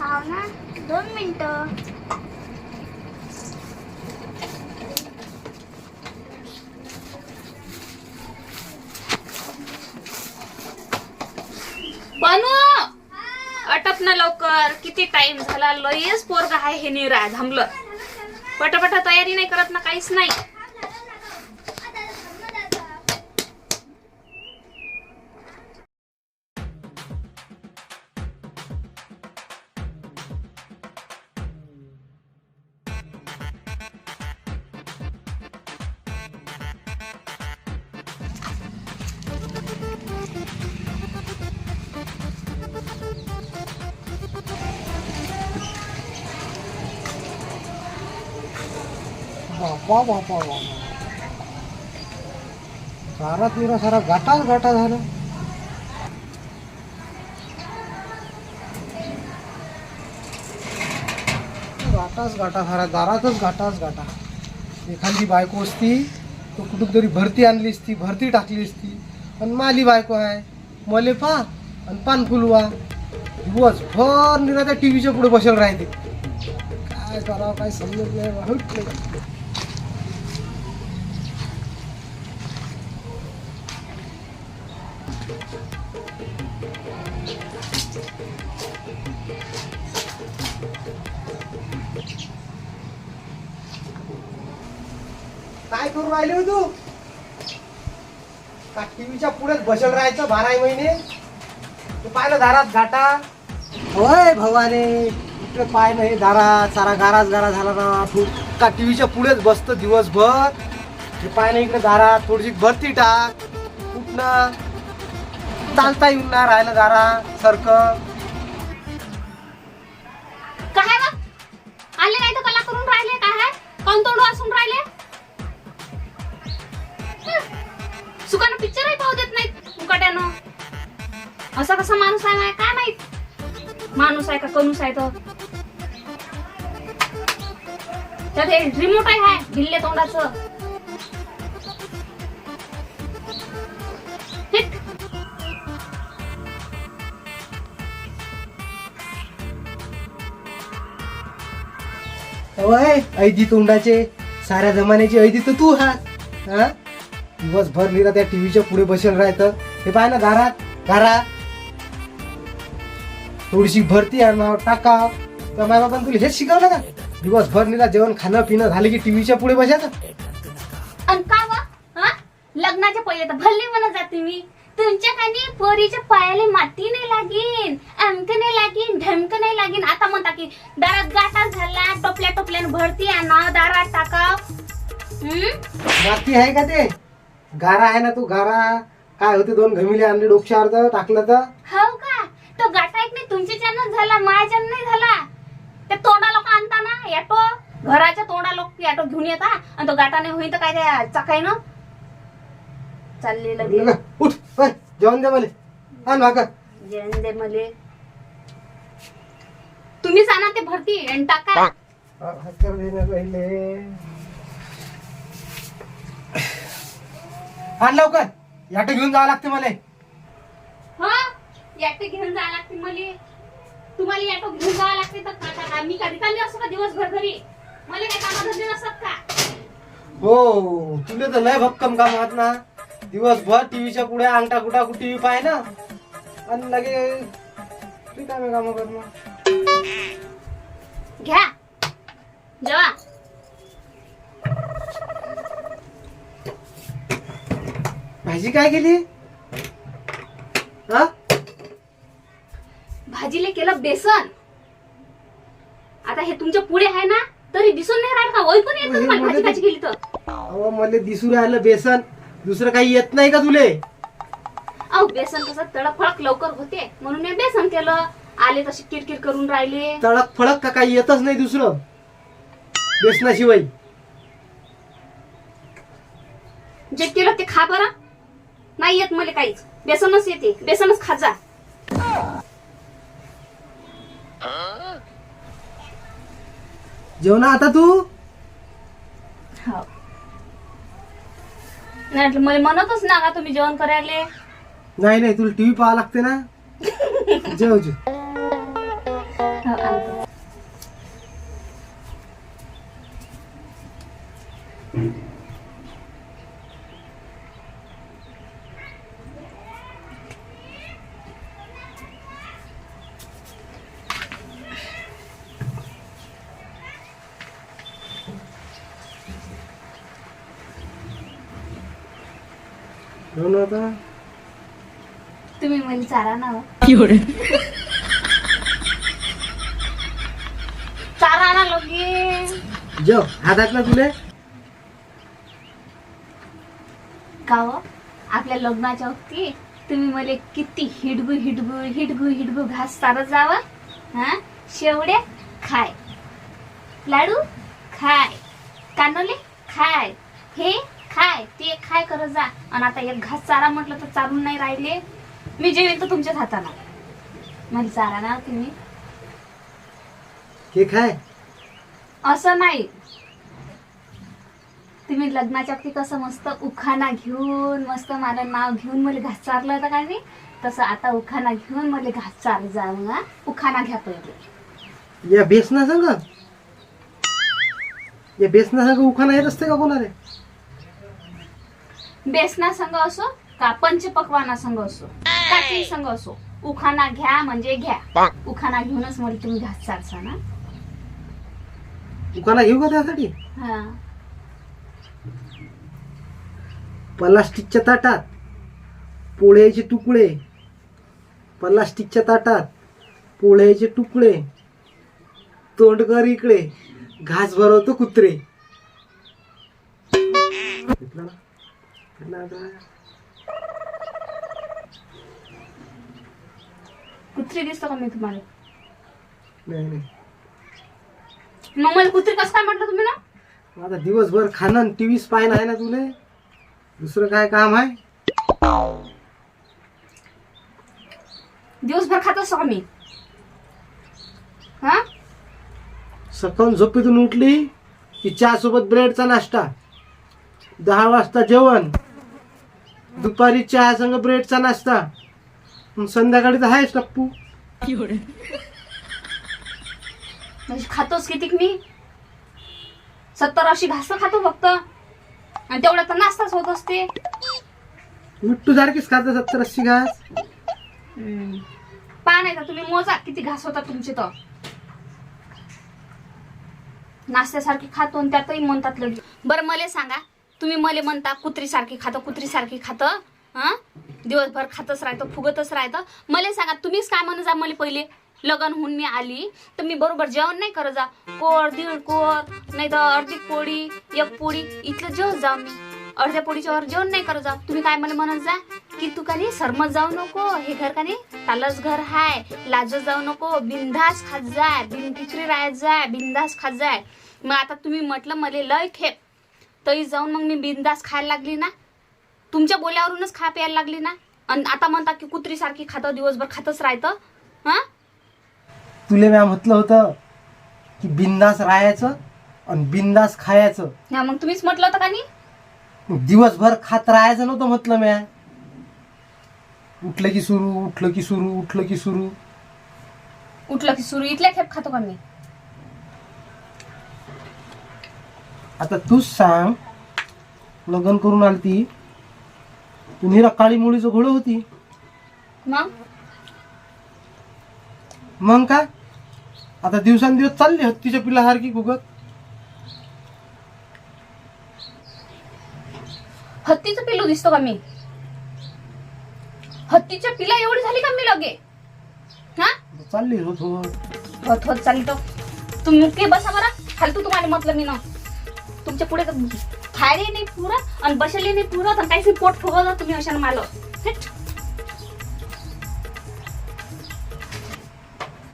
हाव ना दोन मिनिटं. बनू? अटप ना लवकर. किती टाइम झाला? लयच पोरग आहे हे निरा थांबलं. पटापट तयारी नाही करत ना काहीच नाही. बापा बापा बापा सारा तिरा सारा घाटाच घाटा झाला. घाटाच घाटा सारा दारातच घाटाच घाटा. एखादी बायको असती तो कुठून तरी भरती आणली असती भरती टाकली असती. पण माली बायको आहे मले पा आणि पान फुलवा. दिवसभर निरा त्या टी व्हीच्या पुढे बसेल राहते. काय करावं काय समजत नाही काय करू राहिले हो तू? का टीव्हीच्या पुढेच बसल राहायचं बाराही महिने? तू पाहिलं दारात घाटा? होय भवाने इकडे पाय नाही दारात सारा गाराज गारा झाला ना. तू का टीव्हीच्या पुढेच बसतो दिवसभर? ते पाय नाही इकडे दारात थोडीशी भरती टाक. कुठनं? चालता येऊन ना राहिलं दारा सारखं. काय मग आले नाही तर कला करून राहिले काय काऊन तोंड राहिले? सुकानं पिक्चरही पाहू देत नाहीत उकाट्यानं असा कसा माणूस आहे माय काय माहीत? माणूस आहे का कणूस आहे तर त्यात हे रिमोट आहे हाय भिल्ले तोंडाचं. होय ऐदी तोंडाचे साऱ्या जमान्याची ऐदी तर तू हा हा? दिवसभर निरा त्या टीव्हीच्या पुढे बसेल राहतं. हे पाय ना दारात घरा थोडीशी भरती आणाव टाकाव. तर माय बाबांनी तुला हेच शिकवलं का? दिवसभर निरा जेवण खाणं पिणं झालं की टीव्हीच्या पुढे बसायचं? अन का व हा? लग्नाच्या पहिले तर भल्ली म्हणत जाते मी. तुमच्या खाली पोरीच्या पायाला माती नाही लागीन अमक नाही लागीन ढमक नाही लागीन. आता म्हणता की दारात गाठा झाला टोपल्या टोपल्यानं भरती आणा दारात टाकाव. हम्म? माती आहे का ते? गारा आहे ना तू गारा. काय होते दोन घमिले आणले डोक्यावर तर टाकलं तर? हो का? तो गाठा एक नाही तुमच्याच्यानं झाला माझ्याच्यानं नाही झाला. ते तोंडा लोक आणता ना याटो घराच्या तोंडा लोक याटो घेऊन येता. आणि तो गाठा नाही होईन तर काय त्या चाकायनं चाललेलं उठ जेवण दे मला. आण भाकर. जेवण दे मले. तुम्ही जाणार ते भरती आणि टाका. भाकर पहिले आण लवकर. याट घेऊन जावं लागते मला. हा? याटो घेऊन जावं लागते मले. तुम्हाला याटो घेऊन जावं लागते तर का मी कधी कमी असतो का दिवसभर घरी? मला काय कामाधंदे नसतात का? हो तुले तर लय भक्कम काम आहात ना. दिवसभर टीव्हीच्या पुढे अंगठा कुठा कुठे टीव्ही पाय ना. आणि लगे काम कर मग घ्या. जेवा. भाजी काय केली? हा? भाजीले केलं बेसन. आता हे तुमच्यापुढे आहे ना तरी दिसून नाही राहिलं का? ओळखून येत तुम्हाला भाजी मध्ये भाजी केली तर. अहो मला दिसू राहिलं बेसन. दुसरं काही येत नाही का तुले? अहो बेसन कसं तडक फळक लवकर होते. म्हणून मी बेसन केलं. आले तशी किरकिर करून राहिले. तडक फडक का काही येतच नाही दुसरं? बेसनाशिवाय. जे केलं ते खा बरं. नाही येत मला काहीच. बेसनच येते. बेसनच खाजा जेवणा आता तू? नाही मला म्हणतच ना का तुम्ही जेवण करायले. नाही नाही तुला टीव्ही पाहा लागते ना. जेव mm -hmm. you. ना तुम्ही मला चारा ना हो. चारा ना लगे जेव हातात ना तुले. का हो? आपल्या लग्नाच्या वक्ती तुम्ही मला किती हिडगू हिडगू हिडगू हिडगू घास चारत जावं हा? शेवड्या खाय. लाडू खाय. कानोले खाय. हे खाय ते खाय करत जा. आणि आता एक घास चारा म्हटलं तर चालून नाही राहिले. मी जेवेन तर तुमच्याच हाताना मला चारा ना तुम्ही. काय असं नाही. तुम्ही लग्नाच्या वक्ती कसं मस्त उखाणा घेऊन मस्त मला नाव घेऊन मला घास चारलं होतं का नाही तसं आता उखाणा घेऊन मला घास चार जाऊ हा उखाणा घ्या पहिले. या बेसना सांग या बेसना सांग उखाणा येत असते का कोणारे बेसना संघ असो का पंचपक्वाना संघ असो काठी संघ असो उखाणा घ्या म्हणजे घ्या. उखाणा घेऊनच मला तुम्ही घास चारसा ना? उखाणा घेऊ का त्यासाठी? हा. प्लास्टिकच्या ताटात. पोळ्याचे तुकडे. प्लास्टिकच्या ताटात. पोळ्याचे तुकडे. तोंडकर इकडे. घास भरवतो कुत्रे घेतला ना? घेतला आता? कुत्री दिसतो का मी तुम्हाला? नाही नाही. मग मला कुत्री कसं काय म्हटलं तुम्ही ना? आता दिवसभर खाणं टीव्हीच पाहिलं आहे ना तुले? दुसरं काय काम आहे? दिवसभर खात असतो का मी? हा? सकाळून झोपेतून उठली की चहा सोबत ब्रेडचा नाश्ता. दहा वाजता जेवण. दुपारी चहा संग ब्रेडचा नाश्ता. मग संध्याकाळी तर आहेच टप्पू. म्हणजे खातोच किती मी सत्तर अशी घास खातो फक्त. आणि तेवढा तर नाश्ताच होत असते. मिट्टू सारखीच खाते सत्तर अस्सी घास पहा नाही तर तुम्ही मोजा किती घास होता तुमचे तर. नाश्त्यासारखी खातो आणि त्यातही म्हणतात लगे बरं मला सांगा तुम्ही मला म्हणता कुत्रीसारखी खातं कुत्रीसारखी खातं हा? दिवसभर खातच राहतं फुगतच राहतं. मला सांगा तुम्हीच काय म्हणत जा मला पहिले? लगन होऊन मी आली तर मी बरोबर जेवण नाही करत जा. कोर दीड कोर नाही तर अर्धी पोळी एक पोळी इथलं जेवण जाऊ मी. अर्ध्या पोळीच्या वर जेवण नाही करत जा. तुम्ही काय मला म्हणत जा की तू का नाही सरमत जाऊ नको? हे घर का नाही? तालच घर हाय. लाज जाऊ नको. बिंदास खात जाय बिनफिक्री राहत जाय बिंदास खात जाय मग आता तुम्ही म्हटलं मला लय खेप. तरी जाऊन मग मी बिंदास खायला लागली ना? तुमच्या बोल्यावरूनच खा प्यायला लागली ना? आणि आता म्हणता की कुत्री सारखी खातं दिवसभर खातच राहतं हा? तुले मॅम म्हटलं होतं की बिंदास राहायचं आणि बिंदास खायचं. हा, मग तुम्हीच म्हटलं होतं का नाही? दिवसभर खात राहायचं नव्हतं म्हटलं म्या. उठलं की सुरू उठलं की सुरू उठलं की सुरू. उठलं की सुरू इथल्या खेप खातो का मी? आता तूच सांग लग्न करून आलती तू. निरा काळी मुळीचं घोडं होती. मग? मग काय आता दिवसांदिवस चालली हत्तीच्या पिलासारखी गुगत हत्तीचं पिल्लू दिसतो का मी? हत्तीच्या पिला एवढी झाली का मी लगे? हा? चालली होत. होत चालली तर तुम्ही बसा बरं. फालतू तुम्हाला म्हटलं मी ना तुमच्यापुढे तर खायला नाही पुरत आणि बसले नाही पुरत आणि काहीच पोट फुगवलं तुम्ही अशाने माल